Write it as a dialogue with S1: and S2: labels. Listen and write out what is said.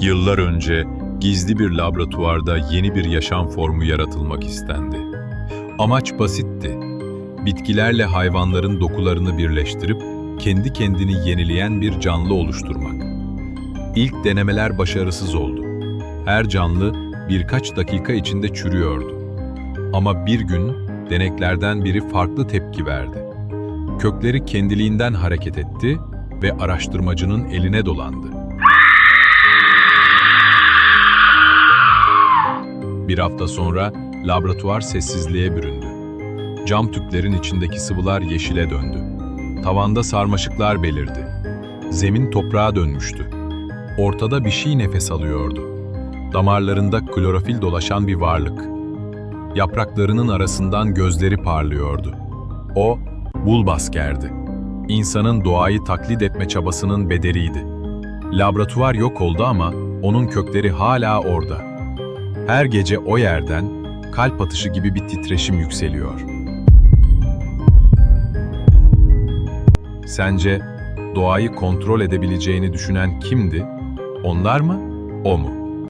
S1: Yıllar önce gizli bir laboratuvarda yeni bir yaşam formu yaratılmak istendi. Amaç basitti. Bitkilerle hayvanların dokularını birleştirip kendi kendini yenileyen bir canlı oluşturmak. İlk denemeler başarısız oldu. Her canlı birkaç dakika içinde çürüyordu. Ama bir gün deneklerden biri farklı tepki verdi. Kökleri kendiliğinden hareket etti ve araştırmacının eline dolandı. Bir hafta sonra laboratuvar sessizliğe büründü. Cam tüplerin içindeki sıvılar yeşile döndü. Tavanda sarmaşıklar belirdi. Zemin toprağa dönmüştü. Ortada bir şey nefes alıyordu. Damarlarında klorofil dolaşan bir varlık. Yapraklarının arasından gözleri parlıyordu. O, Bulbasker'di. İnsanın doğayı taklit etme çabasının bedeliydi. Laboratuvar yok oldu ama onun kökleri hala orada. Her gece o yerden kalp atışı gibi bir titreşim yükseliyor. Sence doğayı kontrol edebileceğini düşünen kimdi? Onlar mı? O mu?